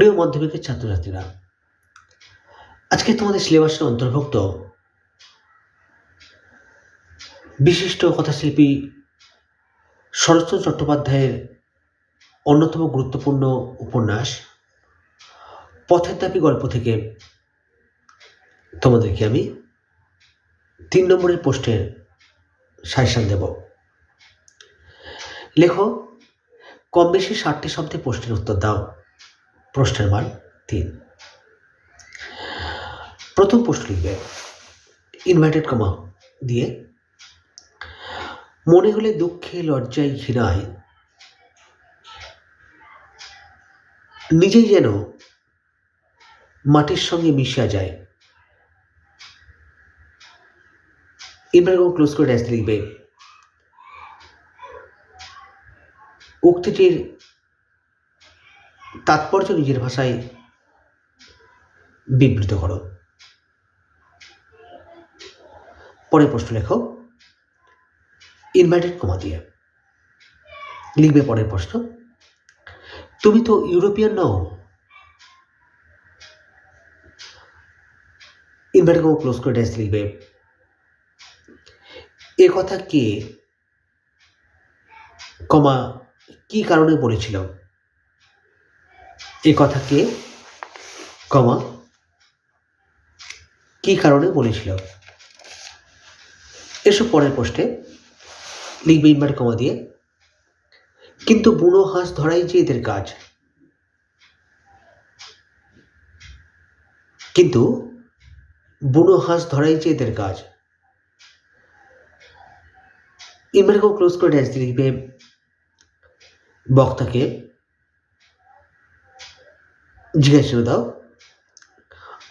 প্রিয় মাধ্যমিকের ছাত্রছাত্রীরা, আজকে তোমাদের সিলেবাসের অন্তর্ভুক্ত বিশিষ্ট কথাশিল্পী শরৎচন্দ্র চট্টোপাধ্যায়ের অন্যতম গুরুত্বপূর্ণ উপন্যাস, পথের দাবি গল্প থেকে তোমাদেরকে আমি তিন নম্বরের পোস্টের সাজেশন দেব। লেখো কম বেশি ষাটটি শব্দে প্রশ্নের উত্তর দাও। প্রশ্নের মান তিন। প্রথম প্রশ্ন লিখবে ইনভার্টেড কমা দিয়ে, মনে হলে দুঃখে লজ্জায় ঘৃণায়, নিজেই যেন মাটির সঙ্গে মিশিয়া যায়। ইনভার্টেড ক্লোজ করে ড্যাশ লিখবে, উক্তিটির তাৎপর্য নিজের ভাষায় বিবৃত করো। পরের প্রশ্ন লেখো। ইনভাইটেড কমা দিয়ে। লিখবে পরের প্রশ্ন। তুমি তো ইউরোপিয়ান নও। ইনভাইটেড কমা ক্লোজ করে ড্যাশ লিখবে। এ কথা কে কমা কি কারণে বলেছিল? এ কথা কে কমা, কি কারণে বলেছিল? এসব পরের পোস্টে লিখবে ইনভার্ট কমা দিয়ে। কিন্তু বুনো হাঁস ধরাই যে এদের কাজ। কিন্তু বুনো হাঁস ধরাই যে এদের কাজ। ইনভার্ট ক্লোজ করে দিয়ে লিখবে বক্তাকে জিজ্ঞাসা দাও।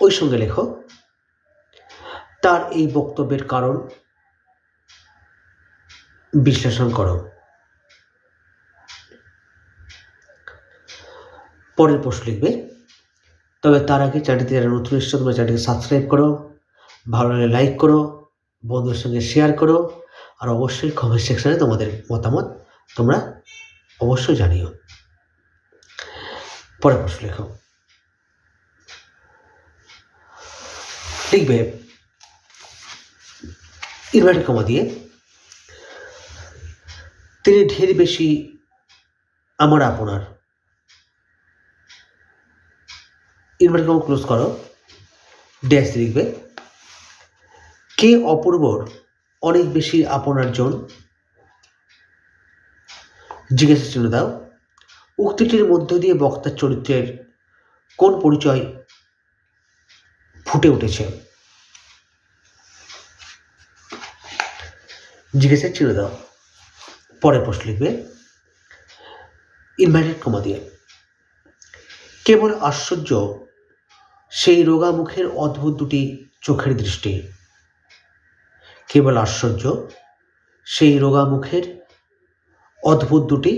ওই সঙ্গে লেখো, তার এই বক্তব্যের কারণ বিশ্লেষণ করো। পরের প্রশ্ন লিখবে, তবে তার আগে চ্যানেলটি যারা নতুন এসছো, তোমরা চ্যানেলটিকে সাবস্ক্রাইব করো, ভালো লাগলে লাইক করো, বন্ধুদের সঙ্গে শেয়ার করো, আর অবশ্যই কমেন্ট সেকশনে তোমাদের মতামত তোমরা অবশ্যই জানিও। পরের প্রশ্ন লেখো। লিখবে ইনভার্টেড কমা দিয়ে তিনি ঢের বেশি আমার আপনার। ইনভার্টেড কমা ক্লোজ করো। ড্যাশ লিখবে কে অপূর্বর অনেক বেশি আপনার জন? জিজ্ঞাসা চিহ্ন দাও। উক্তিটির মধ্য দিয়ে বক্তার চরিত্রের কোন পরিচয় ফুটে উঠেছে? জিজ্ঞাসা ছেড়ে দাও। পরে পোস্ট লিখবে, ইনভাইটেড কমা দিয়ে। কেবল আশ্চর্য, সেই রোগা মুখের অদ্ভুত দুটি চোখের দৃষ্টি। কেবল আশ্চর্য, সেই রোগা মুখের অদ্ভুত দুটি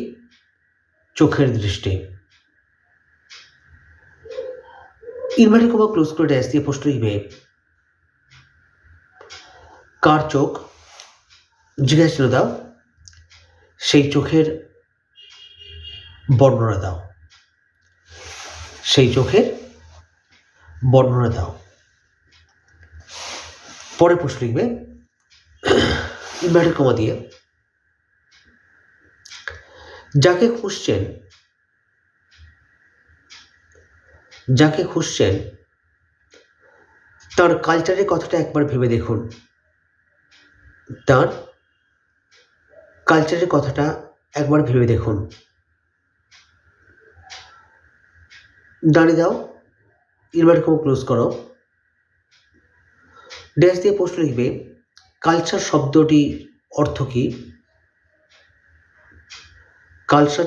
চোখের দৃষ্টি। ইনভার্টার কমা ক্লোজ করে ড্যাশ দিয়ে পোস্ট লিখবে, কার চোখ? জিজ্ঞাসা দাও, সেই চোখের বর্ণনা দাও। সেই চোখের বর্ণনা দাও। পরে প্রশ্ন লিখবে ইনভার্টার কমা দিয়ে, যাকে খুঁজছেন যাকে খুঁজছেন, তার কালচারের কথাটা একবার ভেবে দেখুন। তার কালচারের কথাটা একবার ভেবে দেখুন। দাঁড়িয়ে দাও ইনভার্ট কম ক্লোজ করো। ড্যাশ দিয়ে প্রশ্ন লিখবে, কালচার শব্দটি অর্থ কী? কালচার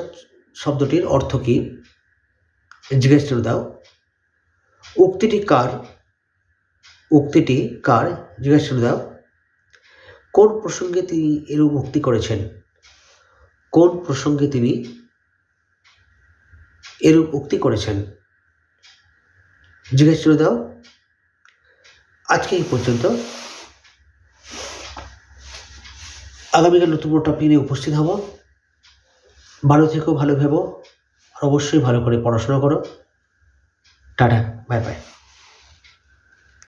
শব্দটির অর্থ কী? জিজ্ঞেস করে দাও। উক্তিটি কার? উক্তিটি কার? জিজ্ঞেস করে দাও। কোন প্রসঙ্গে তিনি এরূপ উক্তি করেছেন? কোন প্রসঙ্গে তিনি এরূপ উক্তি করেছেন? জিজ্ঞেস করে দাও। আজকে এই পর্যন্ত। আগামীকাল নতুন কোনো টপিক নিয়ে উপস্থিত হব। ভালো থেকেও ভালো ভেবো। আর অবশ্যই ভালো করে পড়াশোনা করো। Tata, bye bye.